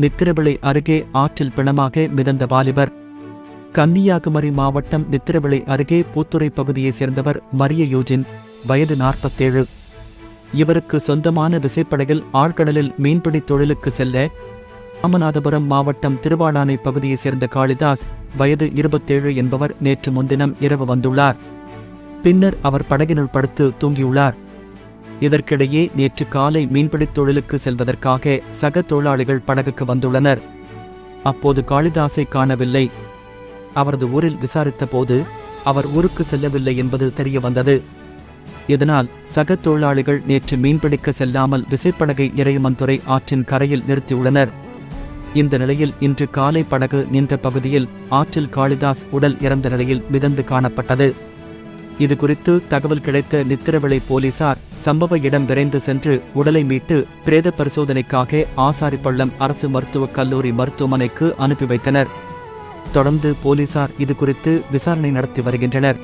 நித்திரவிளை அருகே ஆற்றில் பிணமாக மிதந்த வாலிபர். கன்னியாகுமரி மாவட்டம் நித்திரவிளை அருகே பூத்துறை பகுதியைச் சேர்ந்தவர் மரிய யூஜின் வயது நாற்பத்தேழு. இவருக்கு சொந்தமான விசைப்படகில் ஆழ்கடலில் மீன்பிடி தொழிலுக்கு செல்ல ராமநாதபுரம் மாவட்டம் திருவாடானை பகுதியைச் சேர்ந்த காளிதாஸ் வயது இருபத்தேழு என்பவர் நேற்று முன்தினம் இரவு வந்துள்ளார். பின்னர் அவர் படகினுள் படுத்து தூங்கியுள்ளார். இதற்கிடையே நேற்று காலை மீன்பிடித் தொழிலுக்கு செல்வதற்காக சக தொழிலாளிகள் படகுக்கு வந்துள்ளனர். அப்போது காளிதாஸை காணவில்லை. அவரது ஊரில் விசாரித்த போது அவர் ஊருக்கு செல்லவில்லை என்பது தெரிய வந்தது இதனால் சக தொழிலாளிகள் நேற்று மீன்பிடிக்க செல்லாமல் விசைப்படகை இறையமந்துறை ஆற்றின் கரையில் நிறுத்தியுள்ளனர். இந்த நிலையில் இன்று காலை படகு நின்ற பகுதியில் ஆற்றில் காளிதாஸ் உடல் இறந்த நிலையில் மிதந்து காணப்பட்டது. இது குறித்து தகவல் கிடைத்த நித்திரவிளை போலீசார் சம்பவ இடம் விரைந்து சென்று உடலை மீட்டு பிரேத பரிசோதனைக்காக ஆசாரிப்பள்ளம் அரசு மருத்துவக் கல்லூரி மருத்துவமனைக்கு அனுப்பி வைத்தனர். தொடர்ந்து போலீசார் இது குறித்து விசாரணை நடத்தி வருகின்றனர்.